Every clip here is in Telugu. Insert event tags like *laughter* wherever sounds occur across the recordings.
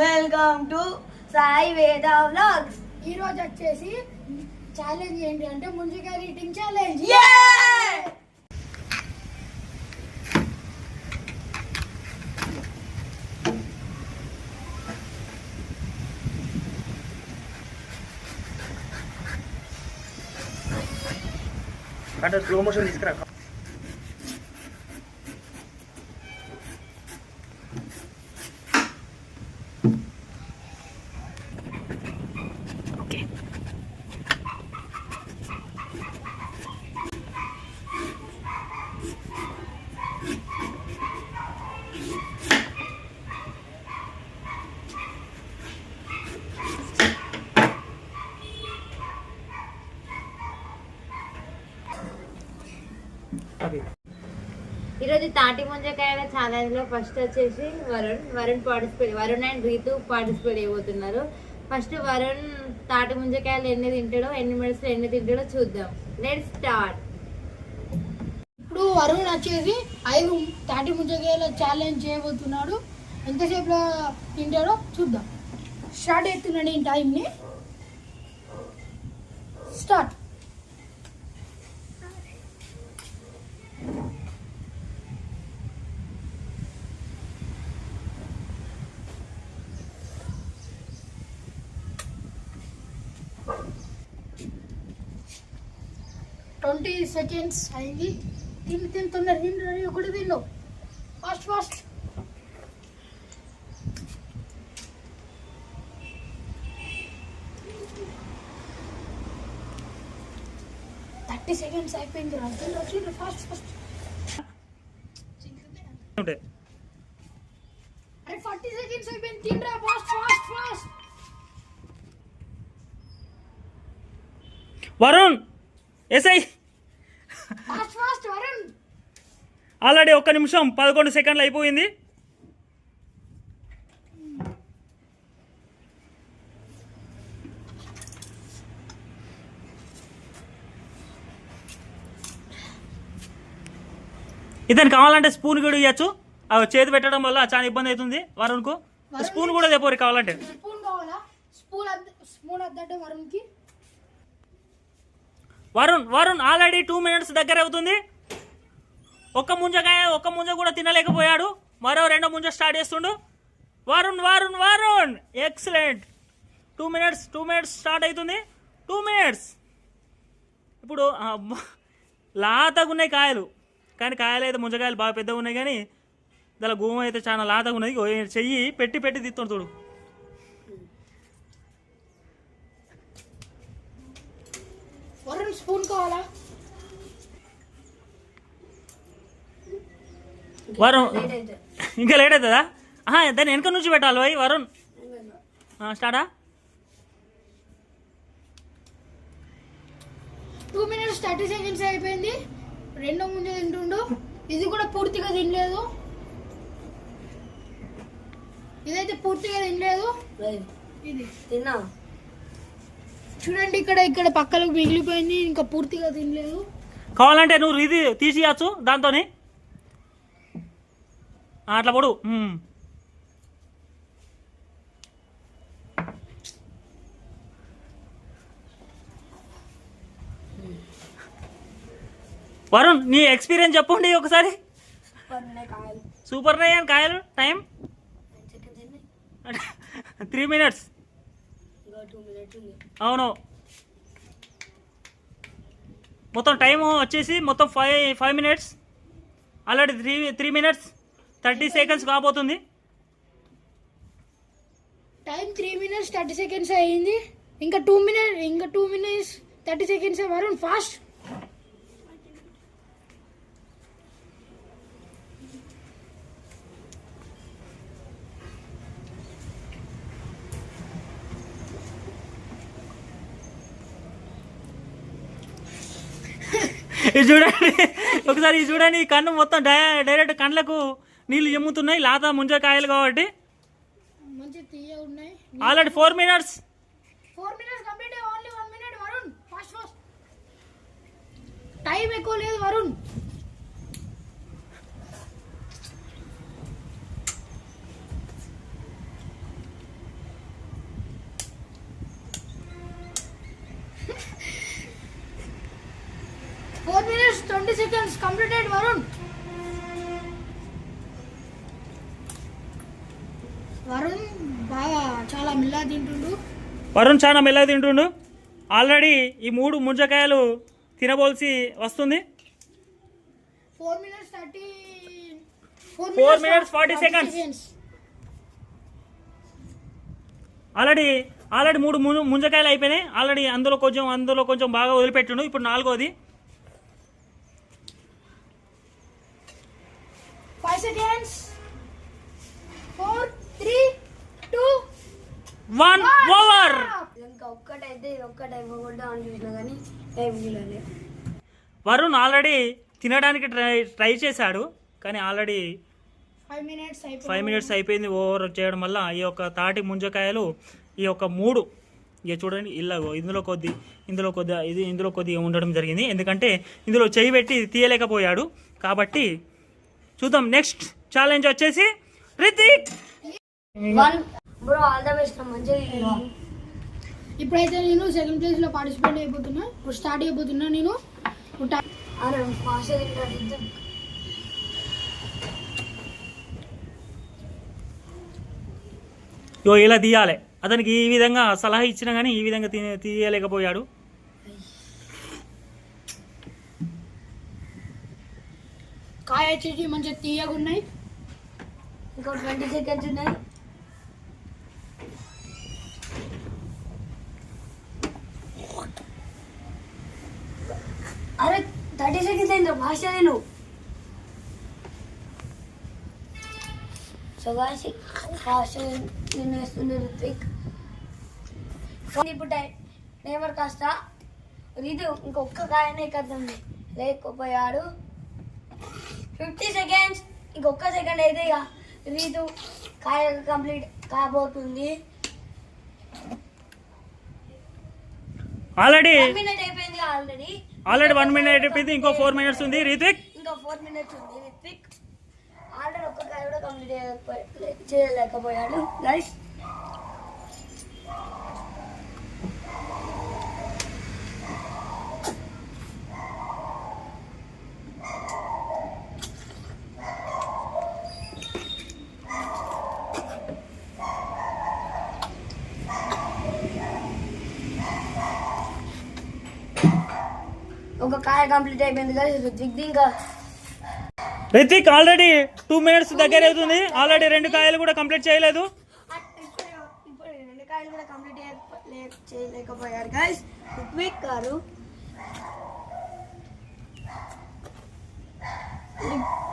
వెల్కమ్ టు సాయి వేద వ్లాగ్స్ ఈ రోజు వచ్చేసి ఛాలెంజ్ ఏంటి అంటే ముంజకాయ ఈటింగ్ ఛాలెంజ్ అంటే స్లో మోషన్ తీసుకురా. ఈరోజు తాటి ముంజకాయల ఛాలెంజ్లో ఫస్ట్ వచ్చేసి Varun Varun participate Varun and Ritu participate అయిపోతున్నారు ఫస్ట్ వరుణ్ తాటి ముంజకాయలు ఎన్ని తింటాడో ఎన్ని మినిట్స్ ఎన్ని తింటాడో చూద్దాం. లెట్ స్టార్ట్ ఇప్పుడు వరుణ్ వచ్చేసి ఐదు తాటి ముంజకాయల ఛాలెంజ్ చేయబోతున్నాడు. ఎంతసేపులో తింటాడో చూద్దాం. స్టార్ట్ అవుతున్నాడు ఈ టైంని స్టార్ట్ ట్వంటీ సెకండ్స్ అయింది. తిని తిని తొందర తిని రెడీ ఒకటి తిండు ఫాస్ట్ ఫాస్ట్. థర్టీ సెకండ్స్ అయిపోయింది రా. తిండ్రు తిండ్రు ఫాస్ట్ ఫాస్ట్. అరే ఫార్టీ సెకండ్స్ అయిపోయింది. తిండ్రా fast fast fast. Varun SI already ఒక్క నిమిషం పదకొండు సెకండ్లు అయిపోయింది. ఇతను కావాలంటే స్పూన్ కూడా ఇవ్వచ్చు. అవి చేతి పెట్టడం వల్ల చాలా ఇబ్బంది అవుతుంది. వరుణ్కు స్పూన్ కూడా తెపోరు కావాలంటే. స్పూన్ కావాలా? స్పూన్ స్పూన్ అద్దంటే వరుణ్కి Varun Varun already two minutes దగ్గర అవుతుంది. ఒక్క ముంజకాయ ఒక్క ముంజ కూడా తినలేకపోయాడు. మరో రెండో ముంజ స్టార్ట్ చేస్తుండు. Varun Varun Varun! Excellent two minutes two minutes start అవుతుంది. టూ మినిట్స్ ఇప్పుడు లాతగా ఉన్నాయి కాయలు. కానీ కాయలు అయితే ముంజకాయలు బాగా పెద్దగా ఉన్నాయి కానీ దాని గోమ అయితే చాలా లాతగా ఉన్నాయి చెయ్యి పెట్టి పెట్టి తీస్తుండు చూడు. స్పూన్ కావాలా? వరుణ్. ఇంకా లేట్ అవుతుందా? ఆహా, దాన్ని వెనక నుంచి పెట్టాలి పోయి వరుణ్. ఆ, స్టార్టా టూ మినిట్స్ థర్టీ సెకండ్స్ అయిపోయింది. రెండో ముందు తింటుండు. ఇది కూడా పూర్తిగా తినలేదు. ఇదైతే పూర్తిగా తినలేదు. ఇది. తిన్నా చూడండి ఇక్కడ ఇక్కడ పక్కలకు మిగిలిపోయింది ఇంకా పూర్తిగా తినలేదు. కావాలంటే నువ్వు ఇది తీసియచ్చు దాంతోని. ఆ, అట్లా పొడు. వరుణ్ నీ ఎక్స్పీరియన్స్ చెప్పండి ఒకసారి. కాయలు. సూపర్ నయ్యాను కాయలు? టైం? *laughs* త్రీ మినిట్స్ ఇంకా టూ మినిట్స్ ఉంది అవును. మొత్తం టైం వచ్చేసి మొత్తం five five minutes. Already three three minutes. Thirty seconds కాబోతుంది. Time three minutes thirty seconds అయ్యింది. ఇంకా టూ మినిట్ ఇంకా two minutes thirty seconds Varun fast. ఇది చూడండి. ఒకసారి ఇది చూడండి ఈ కన్ను మొత్తం డైరెక్ట్ కళ్ళకు నీళ్ళు ఎమ్ముతున్నాయి లాత ముంజకాయలు కాబట్టి. ఆల్రెడీ ఫోర్ మినిట్స్ టైం ఎక్కువ లేదు Varun twenty seconds. Completed Varun. Varun బాగా చాలా మిల్లా తింటుండు. వరుణ్ చాలా మెల్లగా తింటుండు. ఆల్రెడీ ఈ మూడు ముంజకాయలు తినబోల్సి వస్తుంది. Four minutes thirty Four minutes, 40 seconds. Already already మూడు ముంజకాయలు అయిపోయినాయి. ఆల్రెడీ అందులో కొంచెం అందులో కొంచెం బాగా వదిలిపెట్టుండు. ఇప్పుడు నాలుగోది. Seconds four three two one over ఇంకా ఒక్కటైతే ఇది ఒక్కటి అయిపోకూడదు అని చూసినా కానీ టైం వీలలే వరుణ్ ఆల్రెడీ తినడానికి ట్రై ట్రై చేశాడు కానీ already five minutes five minutes అయిపోయింది ఓవర్ చేయడం వల్ల ఈ యొక్క తాటి ముంజకాయలు ఈ యొక్క మూడు ఇక చూడండి ఇలా ఇందులో కొద్ది ఇందులో కొద్ది ఇది ఇందులో కొద్దిగా ఉండడం జరిగింది. ఎందుకంటే ఇందులో చేయి పెట్టి తీయలేకపోయాడు. కాబట్టి చూద్దాం. నెక్స్ట్ ఛాలెంజ్ వచ్చేసి Rithik one bro all the best మంచిగా ఇప్పుడైతే నేను సెకండ్ ప్లేస్లో పార్టిసిపేట్ అయిపోతున్నా. ఇప్పుడు స్టార్ట్ అయిపోతున్నా నేను. ఇలా తీయాలి. అతనికి ఈ విధంగా సలహా ఇచ్చినా కానీ ఈ విధంగా తీ తీయలేకపోయాడు. ఫ్రై చేసి మంచిగా తీయగా ఉన్నాయి. ఇంకో ట్వంటీ సెకండ్స్ ఉన్నాయి. అరే థర్టీ సెకండ్స్ అయింది ఫాస్ట్ నేను సో గాయస్ ఫాస్ట్ నేను వేస్తుంది రిత్విక్ ఇప్పుడు టైమర్ కాస్త ఇది ఇంకొక కాయనే కదండి లేకపోయాడు. ఫిఫ్టీ సెకండ్స్ ఇంకొక సెకండ్ అయితే ఇక రీతు కాయ కంప్లీట్ కాబోతుంది. ఆల్రెడీ మినిట్ అయిపోయింది ఆల్రెడీ ఆల్రెడీ వన్ మినిట్ అయిపోయింది ఇంకో ఫోర్ మినిట్స్ ఉంది. రితిక్ ఇంకా ఫోర్ మినిట్స్ ఉంది రిత్విక్ ఆల్రెడీ ఒక్క కాయ కూడా కంప్లీట్ చేయలేకపోయా- చేయలేకపోయాడు. గైస్ ఒక కాయ కంప్లీట్ అయిపోయింది కదా రిత్విక్ ఇంకా రితిక్ ఆల్రెడీ టూ మినిట్స్ దగ్గర అవుతుంది. ఆల్రెడీ రెండు కాయలు కూడా కంప్లీట్ చేయలేదు. ఇప్పుడు ఇప్పుడు రెండు కాయలు కూడా కంప్లీట్ చేయలేకపోయారు గైస్ రిత్విక్ గారు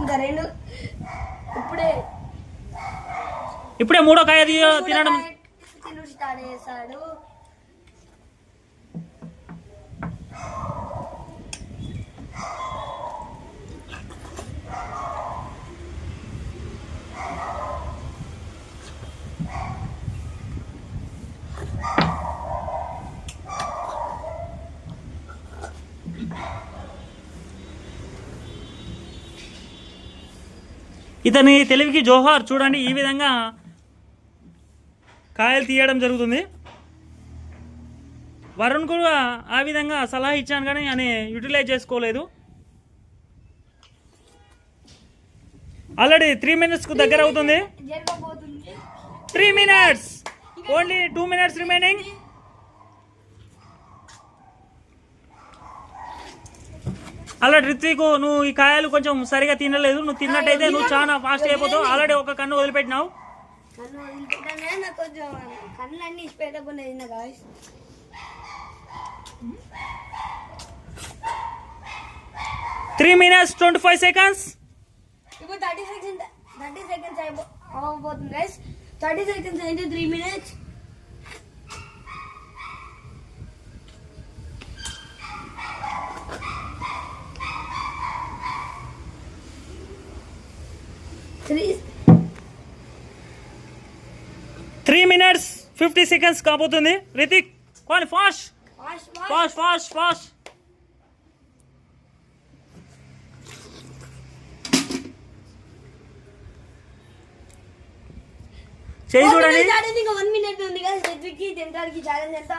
ఇంకా రెండు ఇప్పుడే ఇప్పుడే మూడో కాయ తినడం తిను స్టార్ట్ చేశాడు. ఇతని తెలివికి జోహార్ చూడండి ఈ విధంగా కాయలు తీయడం జరుగుతుంది. వరుణ్ కూడా ఆ విధంగా సలహా ఇచ్చాను కానీ అని యూటిలైజ్ చేసుకోలేదు. ఆల్రెడీ త్రీ మినిట్స్కు దగ్గర అవుతుంది. Three minutes only two minutes remaining అలా రిత్విక్ నువ్వు ఈ కాయలు కొంచెం సరిగా తినలేదు. నువ్వు తిన్నట్టయితే నువ్వు చాలా ఫాస్ట్ అయిపోతావు. ఆల్రెడీ ఒక కన్ను వదిలిపెట్టినావు. Three minutes twenty five seconds ఇప్పుడు థర్టీ సెకండ్స్ థర్టీ సెకండ్స్ అయిపో అవ్వబోతుంది గైస్ థర్టీ సెకండ్స్ అయితే three minutes three three minutes fifty seconds కాబోతుంది రితిక్ కానీ fast fast fast fast fast చేయి చూడండి ఛాలెంజ్ ఇంకా వన్ మినిట్ ఉంది కదా రిత్విక్కి తినడానికి ఛాలెంజ్ ఎంత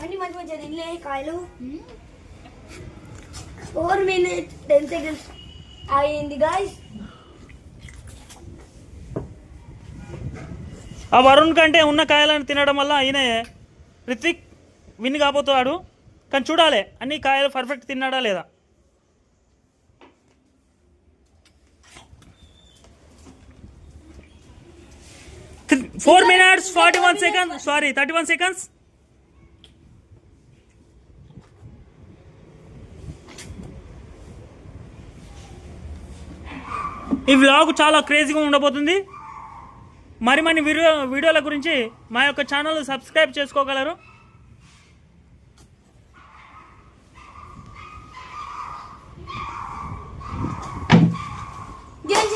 అన్ని మంచి మంచిగా తినలే కాయలు ఫోర్ మినిట్స్ టెన్ సెకండ్స్ అయింది గాయస్ ఆ వరుణ్ కంటే ఉన్న కాయలను తినడం వల్ల ఈయన రిత్విక్ విన్ కాబోతున్నాడు. కానీ చూడాలి అన్ని కాయలు పర్ఫెక్ట్ తిన్నాడా లేదా? Four minutes forty one second sorry thirty one seconds ఈ వ్లాగ్ చాలా క్రేజీగా ఉండబోతుంది. మరిమని వీడియో వీడియోల గురించి మా యొక్క ఛానల్ సబ్స్క్రైబ్ చేసుకోగలరు.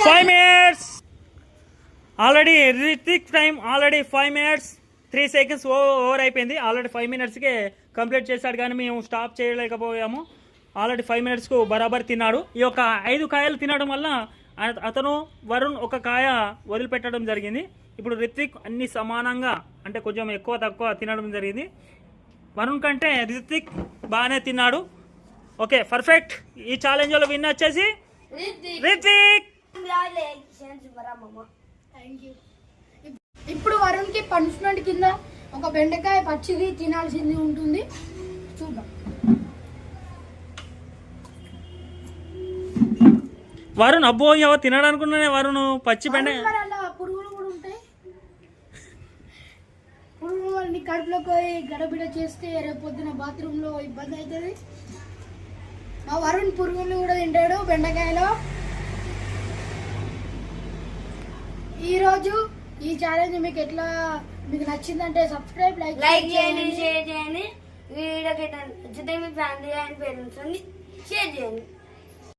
Five minutes already Rithik time already five minutes three seconds over అయిపోయింది. ఆల్రెడీ ఫైవ్ మినిట్స్కే కంప్లీట్ చేశాడు కానీ మేము స్టాప్ చేయలేకపోయాము. ఆల్రెడీ ఫైవ్ మినిట్స్కు బరాబర్ తిన్నాడు. ఈ యొక్క ఐదు కాయలు తినడం వల్ల అతను వరుణ్ ఒక కాయ వదిలిపెట్టడం జరిగింది. ఇప్పుడు రిత్విక్ అన్ని సమానంగా అంటే కొంచెం ఎక్కువ తక్కువ తినడం జరిగింది. వరుణ్ కంటే రిత్విక్ బాగానే తిన్నాడు. Okay perfect. ఈ ఛాలెంజ్లో విన్ వచ్చేసి రిత్విక్. ఇప్పుడు వరుణ్కి పనిష్మెంట్ కింద ఒక బెండకాయ పచ్చిది తినాల్సింది ఉంటుంది. చూద్దాం. వరుణ్ అబ్బో ఎవరు తినడానుకున్నానే వరుణ్ పచ్చి బెండ పురుగులు కూడా ఉంటాయి. పురుగులు వాళ్ళని కడుపులోకి పోయి గడబిడ చేస్తే రేపు పొద్దున బాత్రూంలో ఇబ్బంది అవుతుంది. మా వరుణ్ పురుగులు కూడా తింటాడు బెండకాయలో. ఈరోజు ఈ ఛాలెంజ్ మీకు ఎట్లా మీకు నచ్చిందంటే సబ్స్క్రైబ్ లైక్ లైక్ చేయండి. షేర్ చేయండి. వీడియోకి నచ్చితే మీ ఫ్యామిలీ అండ్ పేరెంట్స్ షేర్ చేయండి.